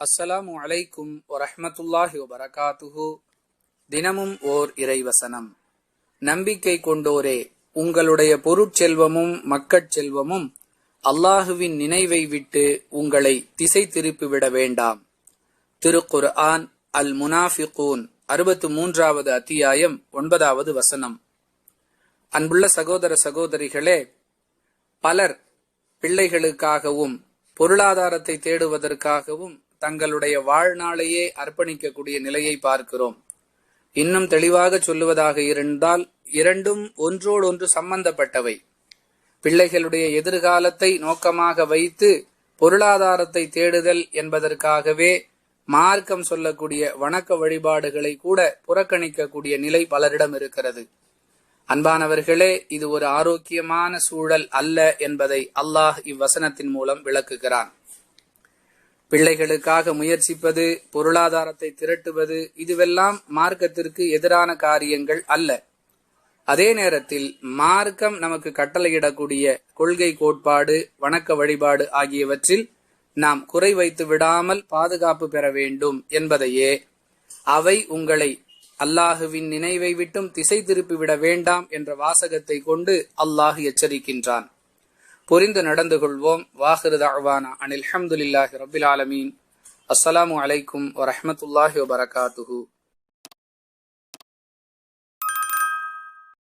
அஸ்ஸலாமு அலைக்கும் வரஹமத்துல்லாஹி வபரகாத்துஹு. தினமும் ஓர் இறைவசனம். நம்பிக்கை கொண்டோரே உங்களுடைய பொருட்செல்வமும் மக்கட் செல்வமும் அல்லாஹுவின் நினைவை விட்டு உங்களை திசை திருப்பிவிட வேண்டாம். திருக்குர் ஆன் அல் முனாஃபிகூன் அறுபத்து மூன்றாவது அத்தியாயம் ஒன்பதாவது வசனம். அன்புள்ள சகோதர சகோதரிகளே பலர் பிள்ளைகளுக்காகவும் பொருளாதாரத்தை தேடுவதற்காகவும் தங்களுடைய வாழ்நாளையே அர்ப்பணிக்கக்கூடிய நிலையை பார்க்கிறோம். இன்னும் தெளிவாக சொல்லுவதாக இருந்தால் இரண்டும் ஒன்றோடொன்று சம்பந்தப்பட்டவை. பிள்ளைகளுடைய எதிர்காலத்தை நோக்கமாக வைத்து பொருளாதாரத்தை தேடுதல் என்பதற்காகவே மார்க்கம் சொல்லக்கூடிய வணக்க வழிபாடுகளை கூட புறக்கணிக்கக்கூடிய நிலை பலரிடம் இருக்கிறது. அன்பானவர்களே இது ஒரு ஆரோக்கியமான சூழல் அல்ல என்பதை அல்லாஹ் இவ்வசனத்தின் மூலம் விளக்குகிறான். பிள்ளைகளுக்காக முயற்சிப்பது பொருளாதாரத்தை திரட்டுவது இதுவெல்லாம் மார்க்கத்திற்கு எதிரான காரியங்கள் அல்ல. அதே நேரத்தில் மார்க்கம் நமக்கு கட்டளையிடக்கூடிய கொள்கை கோட்பாடு வணக்க வழிபாடு ஆகியவற்றில் நாம் குறை வைத்து விடாமல் பாதுகாப்பு பெற வேண்டும் என்பதையே அவை உங்களை அல்லாஹுவின் நினைவை விட்டும் திசை திருப்பிவிட வேண்டாம் என்ற வாசகத்தை கொண்டு அல்லாஹ் எச்சரிக்கின்றான். புரிந்து நடந்து கொள்வோம். வாஹிரு தாழ்வானா அனில் அஹமதுல்லாஹி ரபில் ஆலமீன். அஸ்ஸலாமு அலைக்கும் வரஹமத்துல்லாஹி வபரகாத்துஹூ.